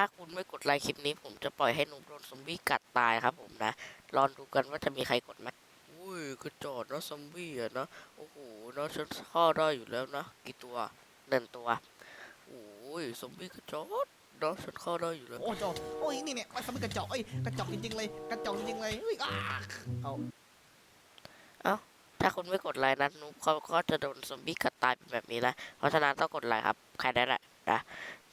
ถ้าคุณไม่กดไลค์คลิปนี้ ผมจะปล่อยให้หนุ่มโดนซอมบี้กัดตายครับผมนะรอดูกันว่าจะมีใครกดไหมอุ้ยกระจอดนะซอมบี้อะนะโอ้โหนะฉันฆ่าได้อยู่แล้วนะกี่ตัวหนึ่งตัวโอ้ยซอมบี้กระจอดนะฉันฆ่าได้อยู่แล้วโอ้จอโอ้ยนี่เนี่ยมันสมันกระจอกเอ้ยกระจอกจริงๆเลยกระจอกจริงๆเลยเฮ้ยอ้าเอาถ้าคุณไม่กดไลค์นะนุ๊กเขาก็จะโดนซอมบี้กัดตายเป็นแบบนี้นะเพราะฉะนั้นต้องกดไลค์ครับ ใครได้แหละนะ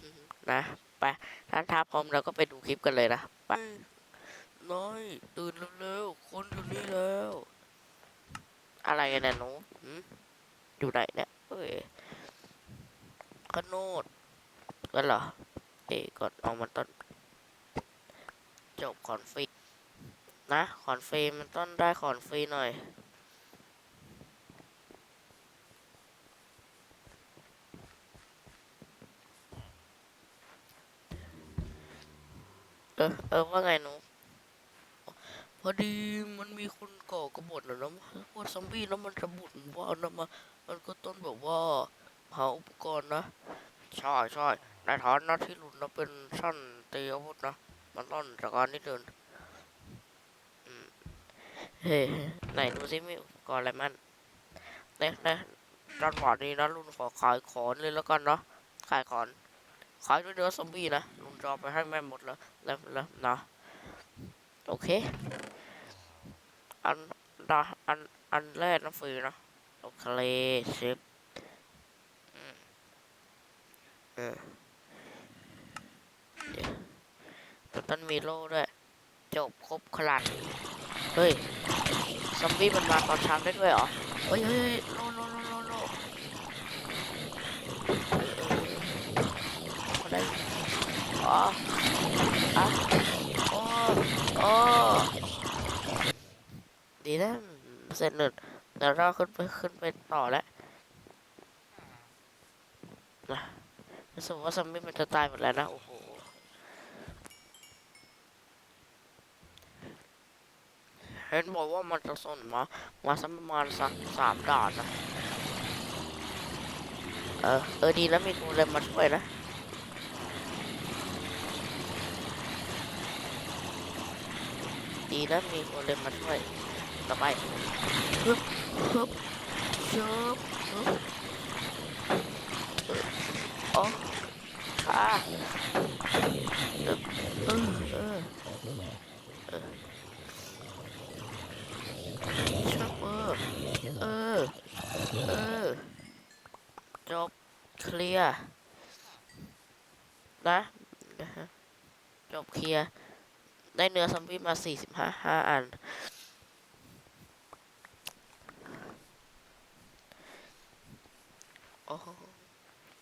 อืมนะ ไปถ้าท้าพร้อมเราก็ไปดูคลิปกันเลยนะไปน้อยตื่นเร็วๆคนอยู่นี่แล้ว อะไรกันเนี่ยหนูหืมอยู่ไหนเนี่ยเอ้ยขโนดกันเหรอเอ้ยก่อนเอามันต้น จบคอนฟรีนะคอนฟรีมันต้นได้คอนฟรีหน่อย เออเออว่าไงหนูพอดีมันมีคนก่อกบฏนะนะพวกซอมบี้แล้วมันจะบุญว่านะมามันก็ต้นแบบว่าหาอุปกรณ์นะใช่ใช่ในฐานะที่หลุดนะเป็นช่างตีอาวุธนะมันต้นจากการที่เดินเฮ้ไหนดูซิมีอุปกรณ์อะไรมันเนี่ยนะจังหวะนี้นะลุนขอขายของเลยแล้วกันเนาะขายของ ขายด้วยเนื้อซอมบี้นะลุงจอไปให้แม่หมดแล้วแล้วแล้วนะโอเค อันนะอันอันแรกนะฟรีนะโอเคเชฟอืมเออเดี๋ยวต้นมีโล่ด้วยจบครบขนาดเฮ้ย ซอมบี้มันมาตอนเช้าได้ด้วยเหรอ เฮ้ยเฮ้ยเฮ้ยโล่โล่โล่โล่โล่เออเออเออ ได้ ออะโอ้โอ้ดีนะ เสร็จหนึ่งเดี๋ยวเราขึ้นไปขึ้นไปต่อแล้วนะรู้สึกว่าซอมบี้มันจะตายหมดแล้วนะ โอ้โหเห็นบอกว่ามันจะสนมา มาสักประมาณสักสามด่านนะ เออ เออดีแล้วมีกูเลยมาช่วยนะ ดีนะมีคนเดินมาช่วยต่อไปฮึบฮึบชุบฮึบโอ้ขาเออเออเออเออชุบเออเออเออจบเคลียร์นะนะฮะจบเคลียร์ ได้เนื้อซอมบี้มาสี่สิบห้าห้าอัน โอ้โห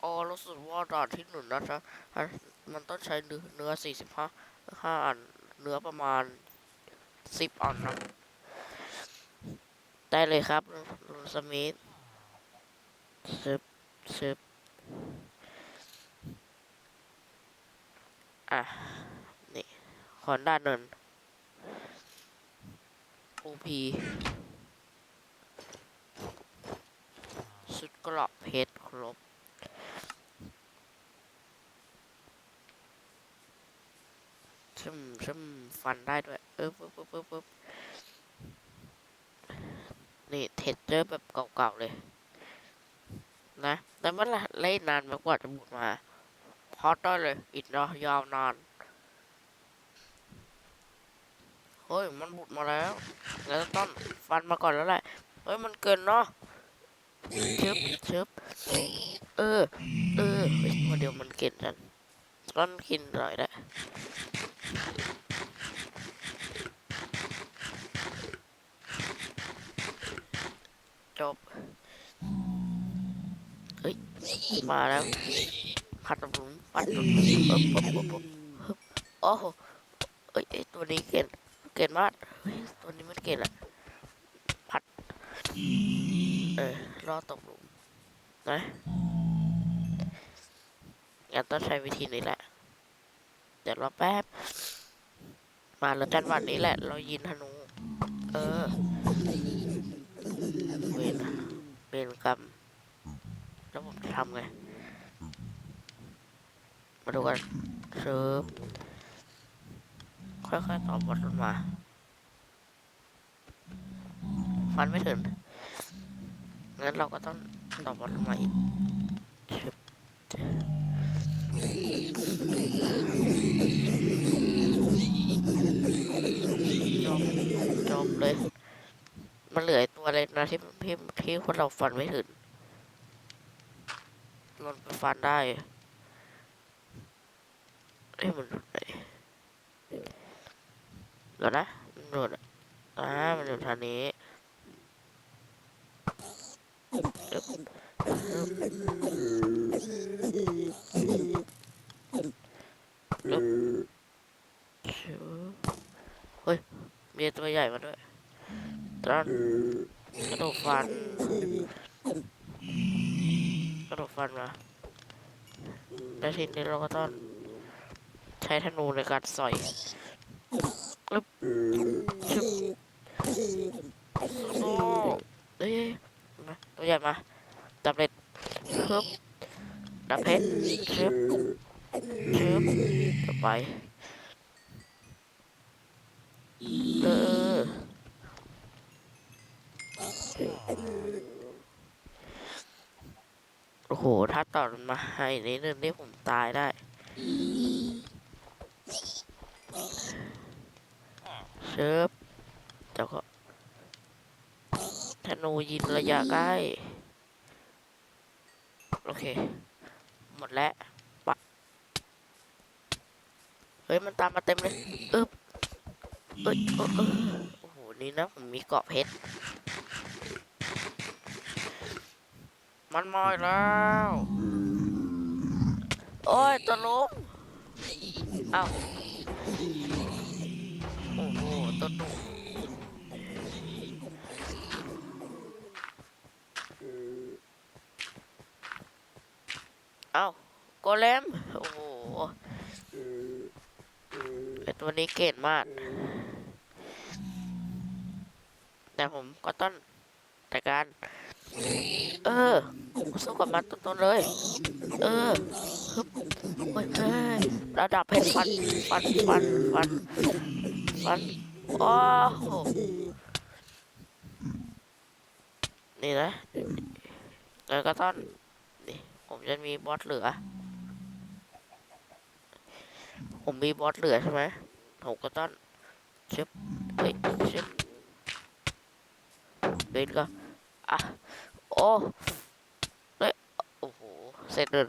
อ๋อรู้สึกว่าด่านที่หนึ่งนะจ๊ะมันมันต้องใช้เนื้อเนื้อสี่สิบห้าห้าอัน เนื้อประมาณสิบอันนะได้เลยครับลุงสมิธซึบซึบอะ ขอนด้านหนึ่ง OP สุดกราะเพชรครบซึมซึมฟันได้ด้วย เออปึ๊บปึ๊บปึ๊บปึ๊บนี่เทสเจอร์แบบเก่าๆเลย นะแต่เมื่อไรเล่นนานมากกว่าจะบุดมา พอได้เลย อีกเนาะยาวนาน เฮ้ยมันบุดมาแล้วแล้วต้องฟันมาก่อนแล้วแหละเฮ้ยมันเกินเนาะเชึบเชึบเออเออเฮ้ยเดียวมันกินกันต้นกินหน่อยได้จบเฮ้ยมาแล้วผัดตบหลุมผัดหลุมโอ้โหเอ้ยตัวนี้เก่ง เก่งมากตัวนี้มันเก่งอะผัด เออรอตกหลุมนะงั้นต้องใช้วิธีนี้แหละ เดี๋ยวรอแป๊บ มาแล้วจันวันนี้แหละ เรายินธนู เออ เวนเวนกรรมแล้วผมจะทำไง มาดูกันเชิบ ค่อยๆต่อบอลลงมา ฟันไม่ถึง งั้นเราก็ต้องต่อบอลลงมาอีกจบจบเลย มันเหลือตัวเล็กนะที่ที่ที่พวกเราฟันไม่ถึงมันไปฟันได้เอ้ยมันหลุดไหน ดี๋ยวนะมันหลุดอ่ามันอยู่ทางนี้อึ๊บอึ๊บอึ๊บชิวเฮ้ย มีตัวใหญ่มาด้วยตอนกระโดดฟันกระโดดฟันมาแล้ทีนี้เราก็ต้องใช้ธนูในการสอย โอ้เอ้ยมาตัวใหญ่มาดับเล็ดฮึบดับเพชรชึบชึบต่อไป เออโอ้โห ถ้าต่อมาให้นิดนึงนี่ผมตายได้ เชิบเดี๋ยวก็ธนูยิงระยะใกล้ โอเค หมดแล้วปะเฮ้ย มันตามมาเต็มเลยอึ๊บเอ้ยเออเออโอ้โห นี่นะ ผมมีเกาะเพชร มันมอีกแล้ว โอ้ยตัวล้มเอ้า เอ้าโกเลมโอ้โหไอตัวนี้เก่งมาก แต่ผมก็ต้องจัดการ เออสู้กับมันต้นๆเลย เออฮึบโอ้ยเอ้ยระดับเพชรฟันฟันฟันฟันฟันโอ้โหนี่นะแล้วก็ต้อน ผมจะมีบอสเหลือ ผมมีบอสเหลือใช่ไหมผมก็ต้องชึบเฮ้ยเชึบเบนก็อะโอ้เฮ้ยโอ้โหเสร็จเลย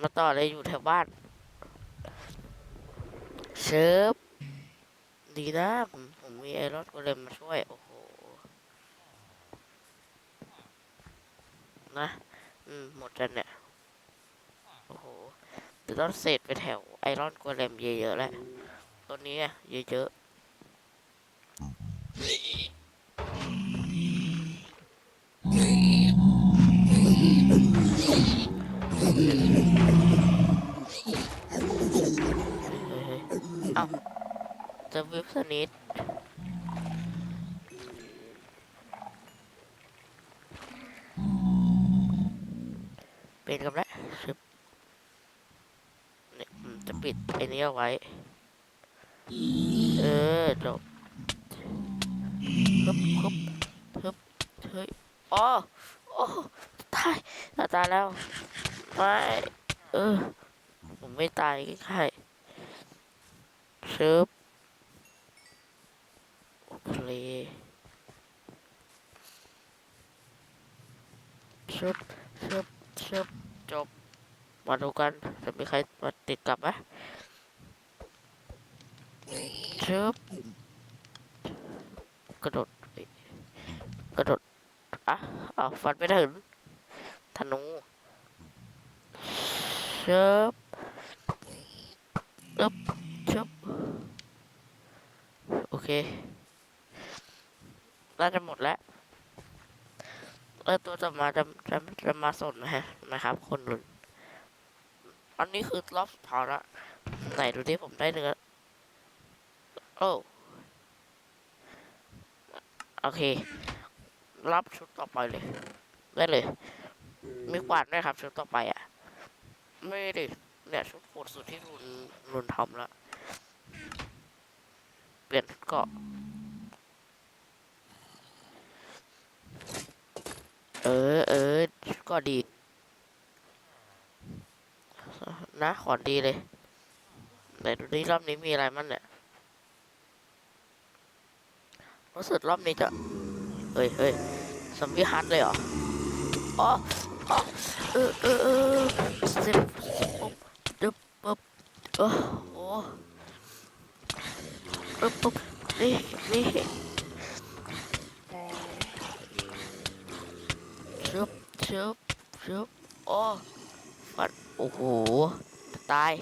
มาต่อเลยอยู่แถวบ้านเชิบดีนะผมผมมีไอรอนโกเลมมาช่วย โอ้โห นะ อืม หมดแล้วเนี่ย โอ้โหจะต้องเสร็จไปแถวไอรอนโกเลมเยอะๆแล้วตัวนี้อะเยอะๆเฮ้ยๆเอ้าจะวิบสนิท นกันแล้วชึบเนี่ยผมจะปิดไอ้นี้เอาไว้ เออจบฮึบฮึบฮึบเฮ้ยอ๋อโอ้ตายตายตายแล้วไม่เออผมไม่ตายแค่ชึบโอเคชึบชึบชึบ จบ มาดูกันจะมีใครมาติดกลับไหมชึบกระโดดกระโดดอะอ้าวฟันไม่ถึงธนูชึบอึบชึบโอเคน่าจะหมดแล้ว แล้วตัวจะมาจะจะจะมาสนนะฮะนะครับ คนหนึ่งอันนี้คือรอบสุดท้ายละไหนดูที่ผมได้เนื้อโอ้โอเค รับชุดต่อไปเลย ได้เลย มีกวาดด้วยครับ ชุดต่อไปอะ ไม่ดิเนี่ยชุดโหดสุดที่รุนรุนทำละเปลี่ยนเกาะ เออ เออ ก็ดี นะขอดีเลยแต่ดูดิรอบนี้มีอะไรมั่งเนี่ย รู้สึกรอบนี้จะ เฮ้ยเฮ้ยซอมบี้ฮัทเลยเหรอ อ๋ออ๋อเออเออเออสิบปุ๊บดึบปุ๊บโอ้โหปุ๊บปุ๊บนี่นี่ชึบชึบชึบโอ้ฟันโอ้โหจะตาย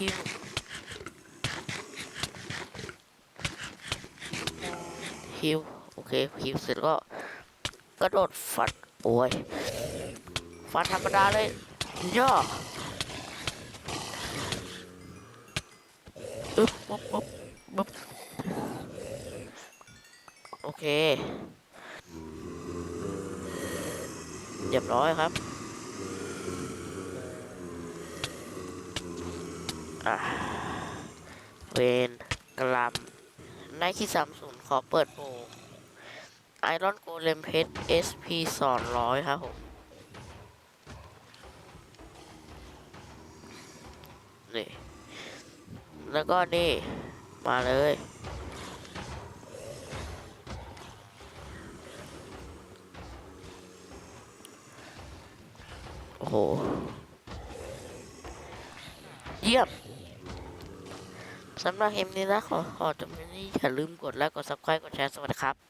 ฮิวฮิวฮิวโอเคฮิวเสร็จก็กระโดดฟันโอ้ยฟันธรรมดาเลยย่ออึ๊บปุ๊บปุ๊บปุ๊บโอเคเรียบร้อยครับอะ เวนกลัมไนที่สามศูนย์ขอเปิดโปรไอรอนโกเลมเพชร SP สองร้อยครับผมนี่ แล้วก็นี่ มาเลย โอ้โห เยี่ยม สำหรับเอ็มนี้นะขอขอจบนี้อย่าลืมกดไลค์กด subscribe กดแชร์สวัสดีครับ